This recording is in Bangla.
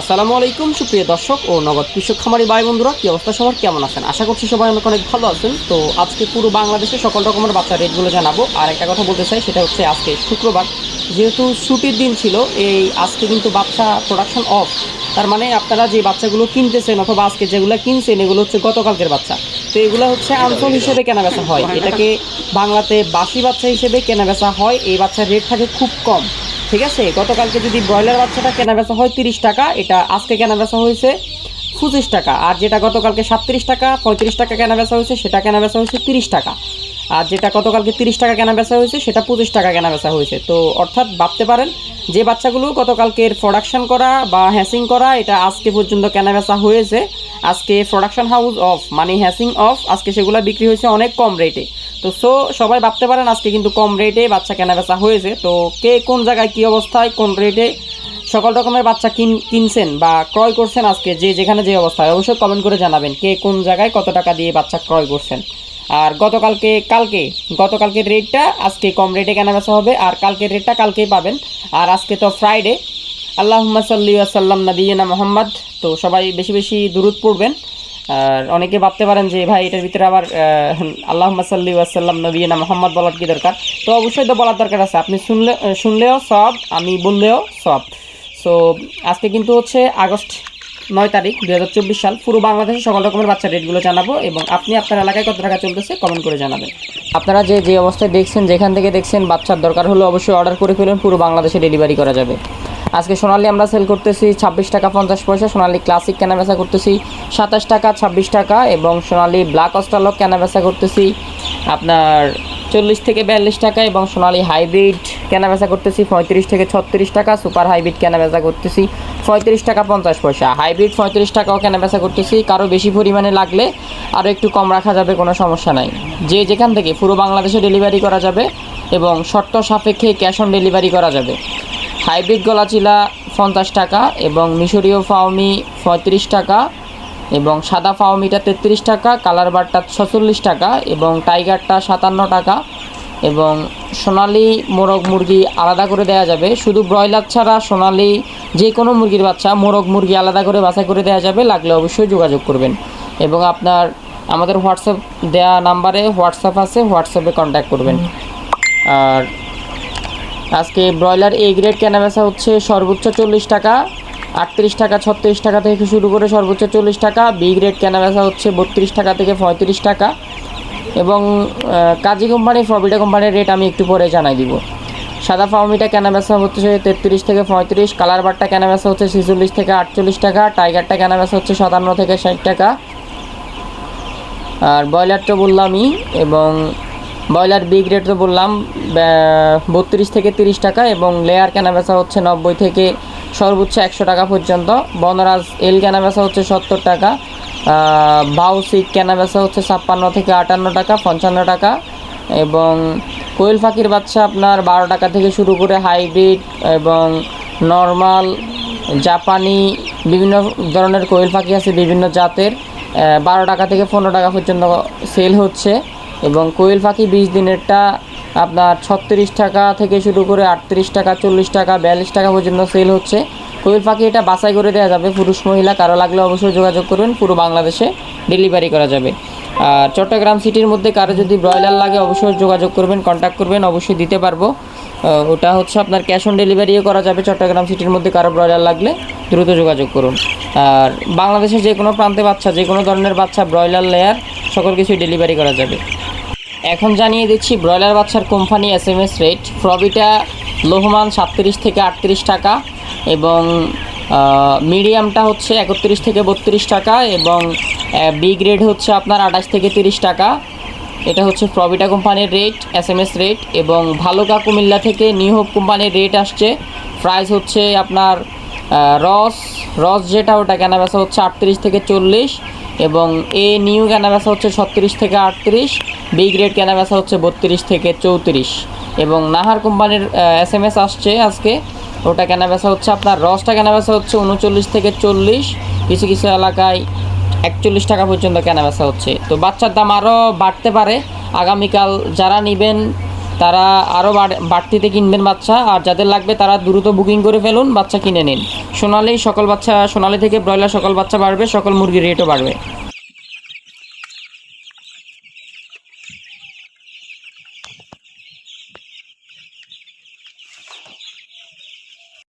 আসসালামু আলাইকুম সুপ্রিয় দর্শক ও নগদ কৃষক খামারি ভাই বন্ধুরা কি অবস্থা সবার? কেমন আছেন? আশা করছি সবাই অনেক অনেক ভালো আছেন। তো আজকে পুরো বাংলাদেশে সকল রকমের বাচ্চা রেটগুলো জানাব। আর একটা কথা বলতে চাই সেটা হচ্ছে আজকে শুক্রবার। যেহেতু ছুটির দিন ছিল এই আজকে কিন্তু বাচ্চা প্রোডাকশন অফ তার মানে আপনারা যে বাচ্চাগুলো কিনতেছেন অথবা আজকে যেগুলো কিনছেন এগুলো হচ্ছে গতকালকের বাচ্চা। তো এগুলো হচ্ছে আনফল হিসেবে কেনা বেচা হয়। এটাকে বাংলাতে বাসি বাচ্চা হিসেবে কেনা বেচা হয়। এই বাচ্চার রেট থাকে খুব কম। ঠিক আছে, গতকালকে যদি ব্রয়লার বাচ্চাটা কেনা বেচা হয় তিরিশ টাকা, এটা আজকে কেনা বেচা হয়েছে পঁচিশ টাকা। আর যেটা গতকালকে সাতত্রিশ টাকা, পঁয়ত্রিশ টাকা কেনা বেচা হয়েছে, সেটা কেনা বেচা হয়েছে তিরিশ টাকা। আর যেটা গতকালকে তিরিশ টাকা কেনা বেচা হয়েছে, সেটা পঁচিশ টাকা কেনা বেচা হয়েছে। তো অর্থাৎ ভাবতে পারেন, যে বাচ্চাগুলো গতকালকের প্রোডাকশন করা বা হ্যাসিং করা, এটা আজকে পর্যন্ত কেনা বেচা হয়েছে। আজকে প্রোডাকশন হাউস অফ মানে হ্যাসিং অফ আজকে সেগুলো বিক্রি হয়েছে অনেক কম রেটে তো সো সবাই ভাবতে পারেন আজকে কিন্তু কম রেটে বাচ্চা কেনা বেচা হয়েছে। তো, কে কোন জায়গায় কী অবস্থায়, কোন রেটে সকল রকমের বাচ্চা কিন, কিনছেন বা ক্রয় করছেন আজকে, যে যেখানে যে অবস্থায়, অবশ্যই কমেন্ট করে জানাবেন কে কোন জায়গায় কত টাকা দিয়ে বাচ্চা ক্রয় করছেন। আর গতকালকে, কালকে, গতকালকের রেটটা আজকে কম রেটে কেনা বেচা হবে, আর কালকের রেটটা কালকেই পাবেন। আর আজকে তো ফ্রাইডে আল্লাহ সাল্লি আসাল্লাম নবীনা মোহাম্মদ। তো, সবাই বেশি বেশি দূরত পড়বেন। আর অনেকে ভাবতে পারেন যে, ভাই, এটার ভিতরে আবার আল্লাহ সাল্লি আসাল্লাম নবীনা মোহাম্মদ বলার কি দরকার? তো অবশ্যই তো বলার দরকার আছে। আপনি শুনলে শুনলেও সব, আমি বললেও সব। সো আজকে কিন্তু হচ্ছে আগস্ট নয় তারিখ দু হাজার চব্বিশ সাল। পুরো বাংলাদেশে সকল রকমের বাচ্চা রেটগুলো জানাব এবং আপনি আপনার এলাকায় কত টাকা চলতেছে কমেন্ট করে জানাবেন। আপনারা যে যে অবস্থায় দেখছেন, যেখান থেকে দেখছেন, বাচ্চার দরকার হলে অবশ্যই অর্ডার করে ফেলুন। পুরো বাংলাদেশে ডেলিভারি করা যাবে। আজকে সোনালি আমরা সেল করতেছি ছাব্বিশ টাকা পঞ্চাশ পয়সা, সোনালি ক্লাসিক কেনাবেচা করতেছি সাতাশ টাকা, ছাব্বিশ টাকা এবং সোনালি ব্ল্যাক অস্টালক কেনাবেচা করতেছি আপনার চল্লিশ থেকে বিয়াল্লিশ টাকা এবং সোনালি হাইব্রিড কেনাবেচা করতেছি পঁয়ত্রিশ থেকে ছত্রিশ টাকা সুপার হাইব্রিড কেনাবেচা করতেছি পঁয়ত্রিশ টাকা পঞ্চাশ পয়সা। হাইব্রিড পঁয়ত্রিশ টাকাও কেনাবেচা করতেছি, কারও বেশি পরিমাণে লাগলে আরও একটু কম রাখা যাবে, কোনো সমস্যা নাই। যে যেখান থেকে পুরো বাংলাদেশে ডেলিভারি করা যাবে এবং শর্ত সাপেক্ষে ক্যাশ অন ডেলিভারি করা যাবে। হাইব্রিড গলাচিলা পঞ্চাশ টাকা এবং মিশরীয় ফাউমি পঁয়ত্রিশ টাকা এবং সাদা ফাউমিটা তেত্রিশ টাকা, কালার বারটা ছচল্লিশ টাকা এবং টাইগারটা সাতান্ন টাকা এবং সোনালি মোরগ মুরগি আলাদা করে দেওয়া যাবে। শুধু ব্রয়লার ছাড়া সোনালি যে কোনো মুরগির বাচ্চা মোরগ মুরগি আলাদা করে বাছাই করে দেওয়া যাবে, লাগলে অবশ্যই যোগাযোগ করবেন। এবং আপনার, আমাদের হোয়াটসঅ্যাপ দেওয়া নাম্বারে হোয়াটসঅ্যাপ আছে, হোয়াটসঅ্যাপে কন্ট্যাক্ট করবেন। আর আজকে ব্রয়লার এ গ্রেড কেনাবেচা হচ্ছে সর্বোচ্চ চল্লিশ টাকা, আটত্রিশ টাকা, ছত্রিশ টাকা থেকে শুরু করে সর্বোচ্চ চল্লিশ টাকা বি গ্রেড কেনাবেচা হচ্ছে বত্রিশ টাকা থেকে পঁয়ত্রিশ টাকা এবং কাজী কোম্পানি ফবিটা কোম্পানির রেট আমি একটু পরে জানাই দিব। সাদা ফাউমিটা কেনাবেচা হচ্ছে তেত্রিশ থেকে পঁয়ত্রিশ, কালার বারটা কেনাবেচা হচ্ছে ছেচল্লিশ থেকে আটচল্লিশ টাকা, টাইগারটা কেনাবেচা হচ্ছে সাতান্ন থেকে ষাট টাকা। আর ব্রয়লার তো বললামই এবং ব্রয়লার বিগ রেট তো বললাম বত্রিশ থেকে তিরিশ টাকা এবং লেয়ার কেনাবেচা হচ্ছে নব্বই থেকে সর্বোচ্চ একশো টাকা পর্যন্ত। বনরাজ এল কেনাবেচা হচ্ছে সত্তর টাকা বাউসিক কেনাবেচা হচ্ছে ছাপ্পান্ন থেকে আটান্ন টাকা, পঞ্চান্ন টাকা এবং কোয়েল পাখির বাচ্চা আপনার বারো টাকা থেকে শুরু করে হাইব্রিড এবং নর্মাল, জাপানি, বিভিন্ন ধরনের কোয়েল পাখি আছে বিভিন্ন জাতের বারো টাকা থেকে পনেরো টাকা পর্যন্ত সেল হচ্ছে। এবং কোয়েল পাখি বিশ দিনেরটা আপনার ছত্রিশ টাকা থেকে শুরু করে আটত্রিশ টাকা, চল্লিশ টাকা, বিয়াল্লিশ টাকা পর্যন্ত সেল হচ্ছে। কোয়েল পাখি এটা বাছাই করে দেওয়া যাবে পুরুষ, মহিলা, কারও লাগলে অবশ্যই যোগাযোগ করবেন পুরো বাংলাদেশে ডেলিভারি করা যাবে। আর চট্টগ্রাম সিটির মধ্যে কারও যদি ব্রয়লার লাগে অবশ্যই যোগাযোগ করবেন কন্ট্যাক্ট করবেন, অবশ্যই দিতে পারব। ওটা হচ্ছে আপনার ক্যাশ অন ডেলিভারিও করা যাবে, চট্টগ্রাম সিটির মধ্যে কারও ব্রয়লার লাগলে দ্রুত যোগাযোগ করুন। আর বাংলাদেশের যে কোনো প্রান্তে বাচ্চা যে কোনো ধরনের বাচ্চা ব্রয়লার লেয়ার সকল কিছুই ডেলিভারি করা যাবে। এখন জানিয়ে দিচ্ছি ব্রয়লার বাচ্চার company S M S rate ফ্রবিটা লোহমান সাতত্রিশ থেকে আটত্রিশ টাকা এবং মিডিয়ামটা হচ্ছে একত্রিশ থেকে বত্রিশ টাকা এবং বি গ্রেড হচ্ছে আপনার আঠাশ থেকে তিরিশ টাকা। এটা হচ্ছে প্রবিটা কোম্পানির rate S M S rate এবং ভালোকা কুমিল্লা থেকে নিউ হোপ কোম্পানির রেট আসছে। প্রাইস হচ্ছে আপনার রস রস যেটা ওটা কেনাবেচা হচ্ছে আটত্রিশ থেকে চল্লিশ। এবং এ নিউ কেনাবেচা হচ্ছে ছত্রিশ থেকে আটত্রিশ, বি গ্রেড কেনাবেচা হচ্ছে বত্রিশ থেকে চৌত্রিশ। এবং নাহার কোম্পানির এস এম এস আসছে আজকে। ওটা কেনাবেচা হচ্ছে আপনার, রসটা কেনাবেচা হচ্ছে উনচল্লিশ থেকে চল্লিশ। কিছু কিছু এলাকায় একচল্লিশ টাকা পর্যন্ত কেনাবেচা হচ্ছে। তো বাচ্চার দাম আরও বাড়তে পারে। আগামীকাল যারা নেবেন তারা আরও বাড়তিতে কিনবেন বাচ্চা, আর যাদের লাগবে তারা দ্রুত বুকিং করে ফেলুন, বাচ্চা কিনে নিন। সোনালি সকল বাচ্চা, সোনালি থেকে ব্রয়লার সকল বাচ্চা বাড়বে, সকল মুরগির রেটও বাড়বে।